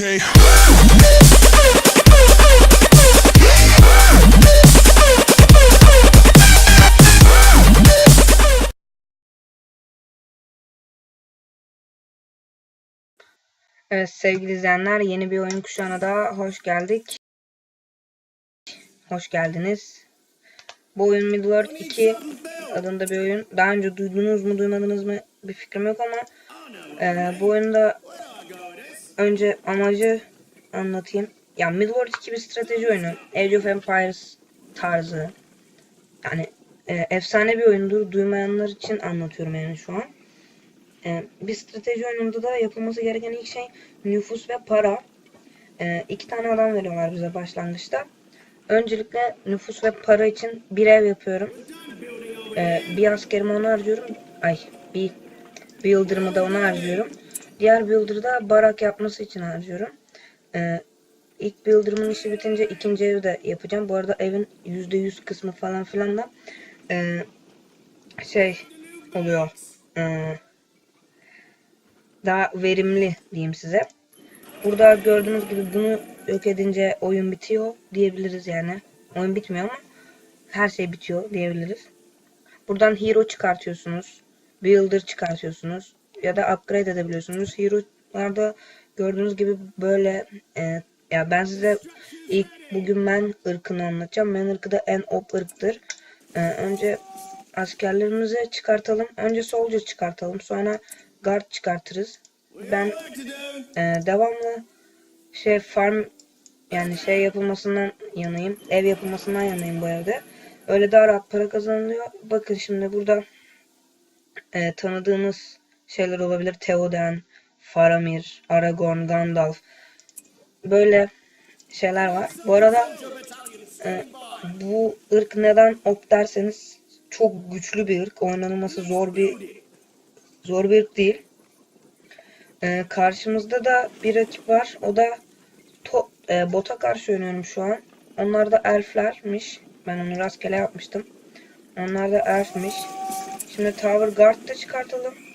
Okay. Evet sevgili izleyenler yeni bir oyun kuşağına daha hoş geldik. Hoş geldiniz. Bu oyun Middle-earth 2 adında bir oyun. Daha önce duydunuz mu duymadınız mı bir fikrim yok ama e, bu oyunda önce amacı anlatayım. Ya Middle-earth 2 bir strateji oyunu. Age of Empires tarzı. Yani e, efsane bir oyundur. Duymayanlar için anlatıyorum yani şu an. Ee, bir strateji oyununda da yapılması gereken ilk şey nüfus ve para. Ee, iki tane adam veriyorlar bize başlangıçta. Öncelikle nüfus ve para için bir ev yapıyorum. Ee, bir askerimi ona harcıyorum. Ay bir builder'ımı da ona harcıyorum. Diğer builder'ı da barak yapması için harcıyorum. Ee, ilk builder'ımın işi bitince ikinci evi de yapacağım. Bu arada evin %100 kısmı falan filan da ee, şey oluyor. Ee, daha verimli diyeyim size. Burada gördüğünüz gibi bunu yok edince oyun bitiyor diyebiliriz yani. Oyun bitmiyor ama her şey bitiyor diyebiliriz. Buradan hero çıkartıyorsunuz. Builder çıkartıyorsunuz. Ya da upgrade edebiliyorsunuz. Hero'larda gördüğünüz gibi böyle e, ya ben size ilk bugün ben ırkını anlatacağım. Ben ırkı da en op ırktır. E, önce askerlerimizi çıkartalım. Önce soldier çıkartalım. Sonra guard çıkartırız. Ben e, devamlı şey farm yani şey yapılmasından yanayım. Ev yapılmasından yanayım bu evde. Öyle daha rahat para kazanılıyor. Bakın şimdi burada e, tanıdığınız şeyler olabilir. Theoden, Faramir, Aragorn, Gandalf. Böyle şeyler var. Bu arada e, bu ırk neden op derseniz çok güçlü bir ırk. Oynanılması zor bir zor bir ırk değil. Ee, karşımızda da bir rakip var. O da to, e, bota karşı oynuyorum şu an. Onlar da elflermiş. Ben onu rastgele yapmıştım. Onlar da elfmiş. Şimdi Tower Guard da çıkartalım.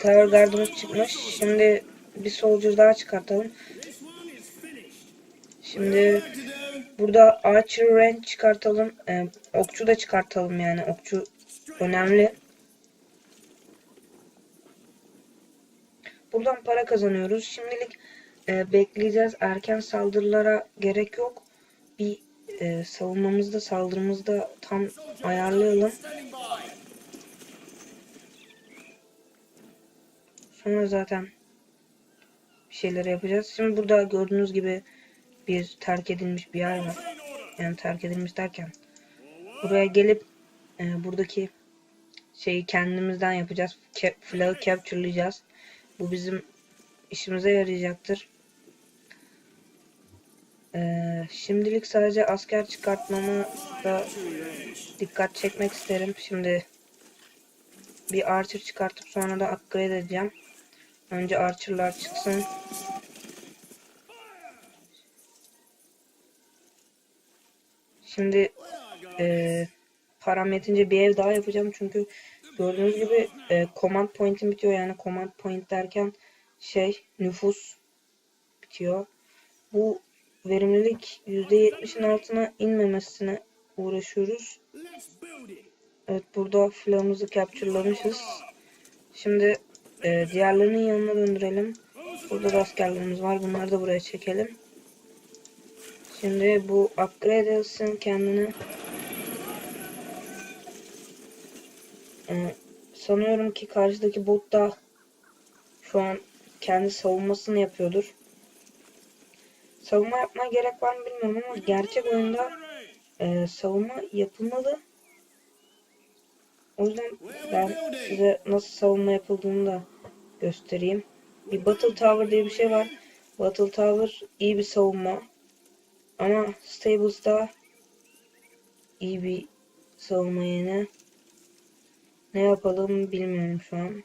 Tower Guard'ımız çıkmış. Şimdi bir soldier daha çıkartalım. Şimdi burada Archer Range çıkartalım. Ee, okçu da çıkartalım yani. Okçu önemli. Buradan para kazanıyoruz. Şimdilik e, bekleyeceğiz. Erken saldırılara gerek yok. Bir e, savunmamızda saldırımızda tam ayarlayalım. Sonra zaten bir şeyler yapacağız. Şimdi burada gördüğünüz gibi bir terk edilmiş bir yer var. Yani terk edilmiş derken buraya gelip e, buradaki şeyi kendimizden yapacağız. Cap, flag'ı capture'layacağız. Bu bizim işimize yarayacaktır. Ee, şimdilik sadece asker çıkartmamı da dikkat çekmek isterim. Şimdi bir archer çıkartıp sonra da upgrade edeceğim. Önce archerlar çıksın. Şimdi e, param bir ev daha yapacağım çünkü gördüğünüz gibi e, command point'im bitiyor yani command point derken şey nüfus bitiyor. Bu verimlilik %70'in altına inmemesine uğraşıyoruz. Evet burada flag'ımızı capture'lamışız. Şimdi e, diğerlerinin yanına döndürelim. Burada da askerlerimiz var. Bunları da buraya çekelim. Şimdi bu upgrade etsin kendini. Ee, sanıyorum ki karşıdaki bot da şu an kendi savunmasını yapıyordur. Savunma yapmaya gerek var mı bilmiyorum ama gerçek oyunda e, savunma yapılmalı. O yüzden ben size nasıl savunma yapıldığını da göstereyim. Bir Battle Tower diye bir şey var. Battle Tower iyi bir savunma. Ama Stables da iyi bir savunma yine. Ne yapalım bilmiyorum şu an.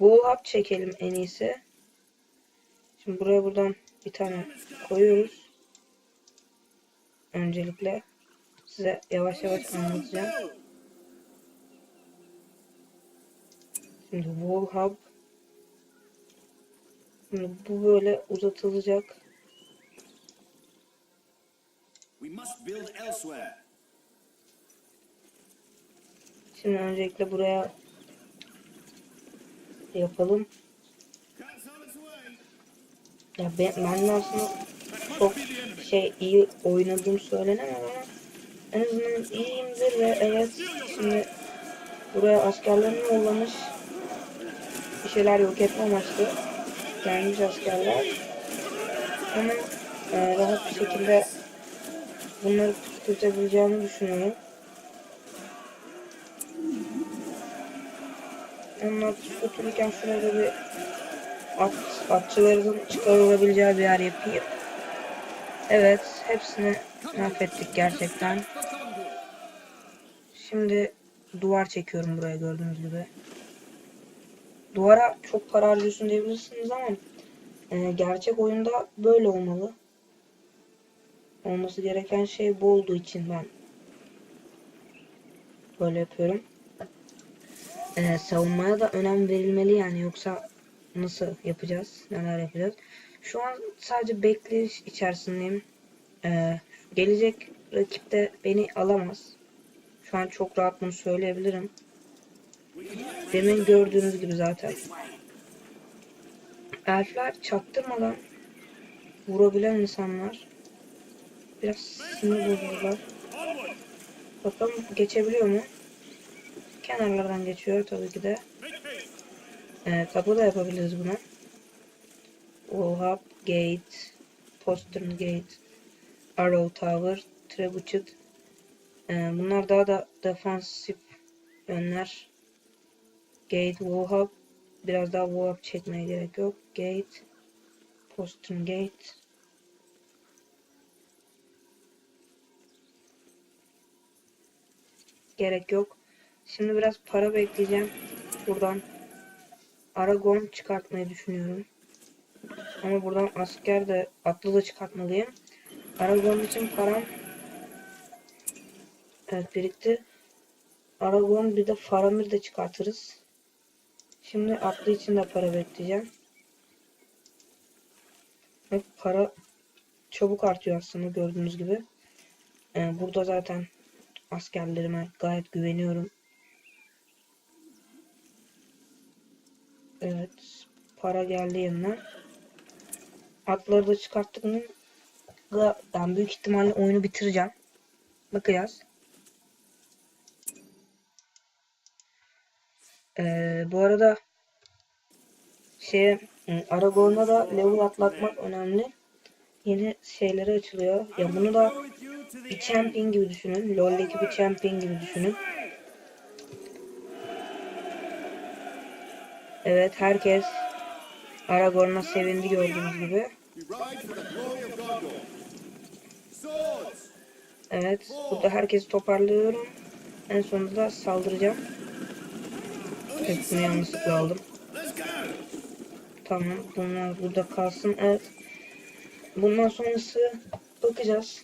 Bu hap çekelim en iyisi. Şimdi buraya buradan bir tane koyuyoruz. Öncelikle size yavaş yavaş anlatacağım. Şimdi wall hub Şimdi bu böyle uzatılacak. Şimdi öncelikle buraya yapalım. Ya ben, ben aslında çok şey iyi oynadığım söylenemez ama en azından iyiyimdir ve evet şimdi buraya askerlerini yollamış şeyler yok etme amaçlı gelmiş askerler ama e, rahat bir şekilde bunları püskürtebileceğimi düşünüyorum. Onlar püskürtülürken şurada bir at, atçıların çıkarılabileceği bir yer yapayım. Evet, hepsini mahvettik gerçekten. Şimdi duvar çekiyorum buraya gördüğünüz gibi. Duvara çok para harcıyorsun diyebilirsiniz ama e, gerçek oyunda böyle olmalı. Olması gereken şey bu olduğu için ben böyle yapıyorum. E, savunmaya da önem verilmeli yani yoksa nasıl yapacağız? Neler yapacağız? Şu an sadece bekleyiş içerisindeyim. Ee, gelecek rakip de beni alamaz. Şu an çok rahat bunu söyleyebilirim. Demin gördüğünüz gibi zaten. Elfler çaktırmadan vurabilen insanlar. Biraz sinir bozuldular. Bakalım geçebiliyor mu? Kenarlardan geçiyor tabii ki de. Ee, kapı da yapabiliriz buna. Wallhub Gate, Postern Gate, Arrow Tower, Trebuchet. Ee, bunlar daha da defansif yönler. Gate, Wallhub. Biraz daha Wallhub çekmeye gerek yok. Gate, Postern Gate. Gerek yok. Şimdi biraz para bekleyeceğim. Buradan Aragon çıkartmayı düşünüyorum. Ama buradan asker de atlı da çıkartmalıyım. Aragon için param evet birikti. Aragon bir de Faramir de çıkartırız. Şimdi atlı için de para bekleyeceğim. Ve para çabuk artıyor aslında gördüğünüz gibi. Ee, burada zaten askerlerime gayet güveniyorum. Evet. Para geldi yanına. Atları da çıkarttık mı ben büyük ihtimalle oyunu bitireceğim. Bakacağız. Ee, bu arada şey Aragorn'a da level atlatmak önemli. Yeni şeyleri açılıyor. Ya bunu da bir champion gibi düşünün. LoL'deki bir champion gibi düşünün. Evet herkes Aragorn'a sevindi gördüğünüz gibi. Evet burada herkesi toparlıyorum. En sonunda da saldıracağım. Evet yanlışlıkla aldım. Tamam bunlar burada kalsın. Evet. Bundan sonrası bakacağız.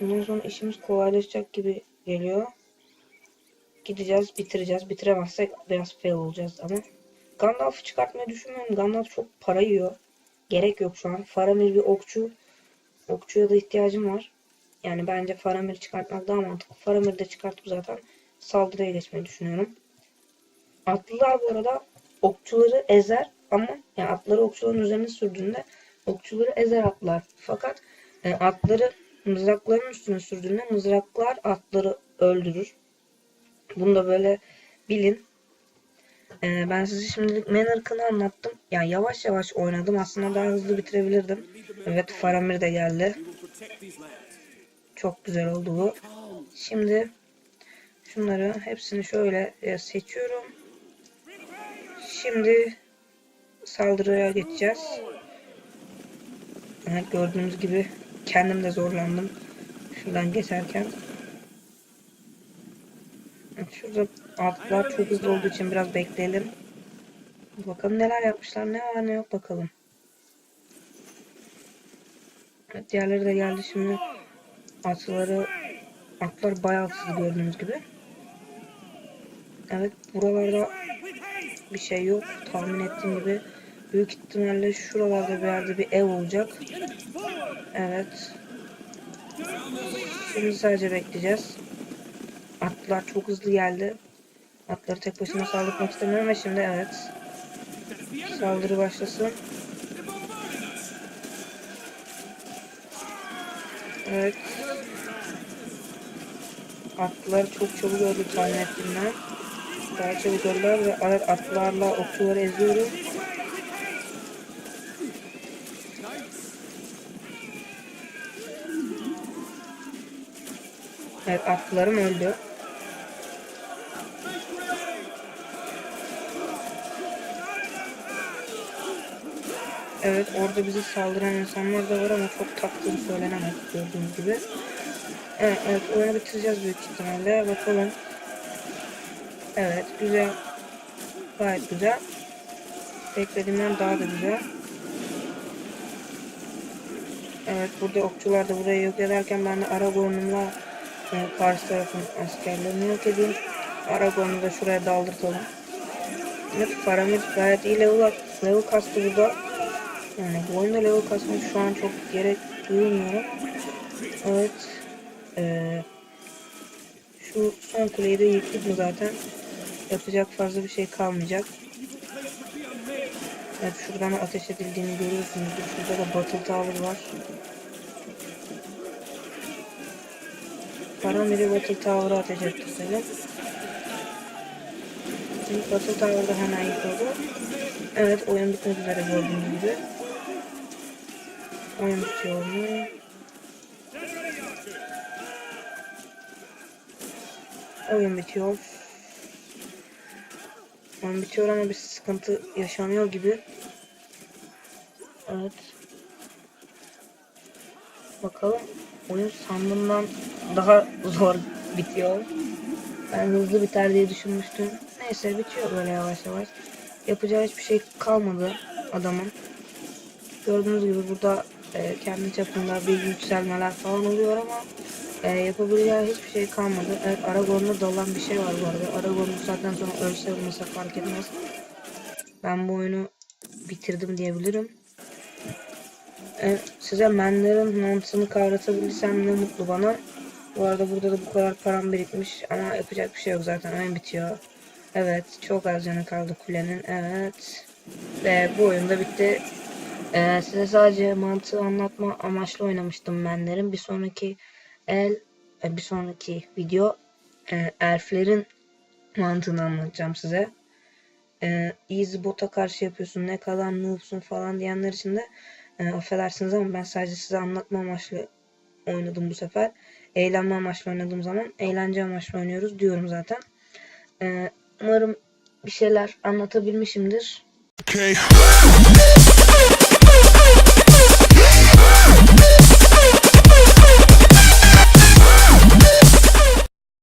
Bundan sonra işimiz kolaylaşacak gibi geliyor. Gideceğiz, bitireceğiz. Bitiremezsek biraz fail olacağız ama. Gandalf'ı çıkartmayı düşünmüyorum. Gandalf çok para yiyor. Gerek yok şu an. Faramir bir okçu. Okçuya da ihtiyacım var. Yani bence Faramir'i çıkartmak daha mantıklı. Faramir'i de çıkartıp zaten saldırıya geçmeyi düşünüyorum. Atlılar bu arada okçuları ezer ama yani atları okçuların üzerine sürdüğünde okçuları ezer atlar. Fakat e, atları mızrakların üstüne sürdüğünde mızraklar atları öldürür. Bunu da böyle bilin. Ee, ben size şimdilik Manark'ını anlattım. Yani yavaş yavaş oynadım. Aslında daha hızlı bitirebilirdim. Evet Faramir de geldi. Çok güzel oldu bu. Şimdi şunları hepsini şöyle e, seçiyorum. Şimdi saldırıya geçeceğiz. Evet, gördüğünüz gibi kendim de zorlandım. Şuradan geçerken. Şurada atlar çok hızlı olduğu için biraz bekleyelim. Bakalım neler yapmışlar. Ne var ne yok bakalım. Evet, diğerleri de geldi şimdi. Atları atlar bayağı hızlı gördüğünüz gibi. Evet buralarda bir şey yok. Tahmin ettiğim gibi büyük ihtimalle şuralarda bir yerde bir ev olacak. Evet. Şimdi sadece bekleyeceğiz. Atlar çok hızlı geldi. Atları tek başına saldırmak istemiyorum ama şimdi evet. Saldırı başlasın. Evet. Atlar çok çabuk öldü tahmin ettiğimden. Çabuk öldüler ve at- atlarla okçuları eziyorum. Evet atlarım öldü. Evet orada bizi saldıran insanlar da var ama çok taktığım söylenemez gördüğünüz gibi. Evet, evet oyunu bitireceğiz büyük ihtimalle. Bakalım. Evet güzel. Gayet güzel. Beklediğimden daha da güzel. Evet burada okçular da burayı yok ederken ben de Aragorn'umla e, karşı tarafın askerlerini yok edeyim. Aragorn'u da şuraya daldırtalım. Evet Faramir gayet iyi level, level kastı burada. Yani bu oyunda level kasmak şu an çok gerek duymuyorum. Evet. Ee, şu son kuleyi de yıktık mı zaten. Yapacak fazla bir şey kalmayacak. Evet şuradan ateş edildiğini görüyorsunuz. Şurada da Battle Tower var. Paramir'i Battle Tower'a ateş ettirelim. Şimdi Battle Tower'da hemen yıkıldı. Evet oyun bitmek üzere gördüğünüz gibi. Oyun bitiyor mu? Oyun bitiyor. Oyun bitiyor ama bir sıkıntı yaşanıyor gibi. Evet. Bakalım. Oyun sandığımdan daha zor bitiyor. Ben hızlı biter diye düşünmüştüm. Neyse bitiyor böyle yavaş yavaş. Yapacağı hiçbir şey kalmadı adamın. Gördüğünüz gibi burada e, kendi çapında bir yükselmeler falan oluyor ama e, yapabileceği hiçbir şey kalmadı. Evet Aragorn'da dalan bir şey var bu arada. Aragorn bu saatten sonra ölse ölmese fark etmez. Ben bu oyunu bitirdim diyebilirim. E, size Mender'in mantığını kavratabilsem ne mutlu bana. Bu arada burada da bu kadar param birikmiş ama yapacak bir şey yok zaten oyun bitiyor. Evet çok az canı kaldı kulenin evet. Ve bu oyun da bitti. Ee, size sadece mantığı anlatma amaçlı oynamıştım Mender'in. Bir sonraki el e, bir sonraki video e, elflerin mantığını anlatacağım size. E, easy bot'a karşı yapıyorsun ne kadar noobsun falan diyenler için de e, affedersiniz ama ben sadece size anlatma amaçlı oynadım bu sefer. Eğlenme amaçlı oynadığım zaman eğlence amaçlı oynuyoruz diyorum zaten. E, umarım bir şeyler anlatabilmişimdir. Okay.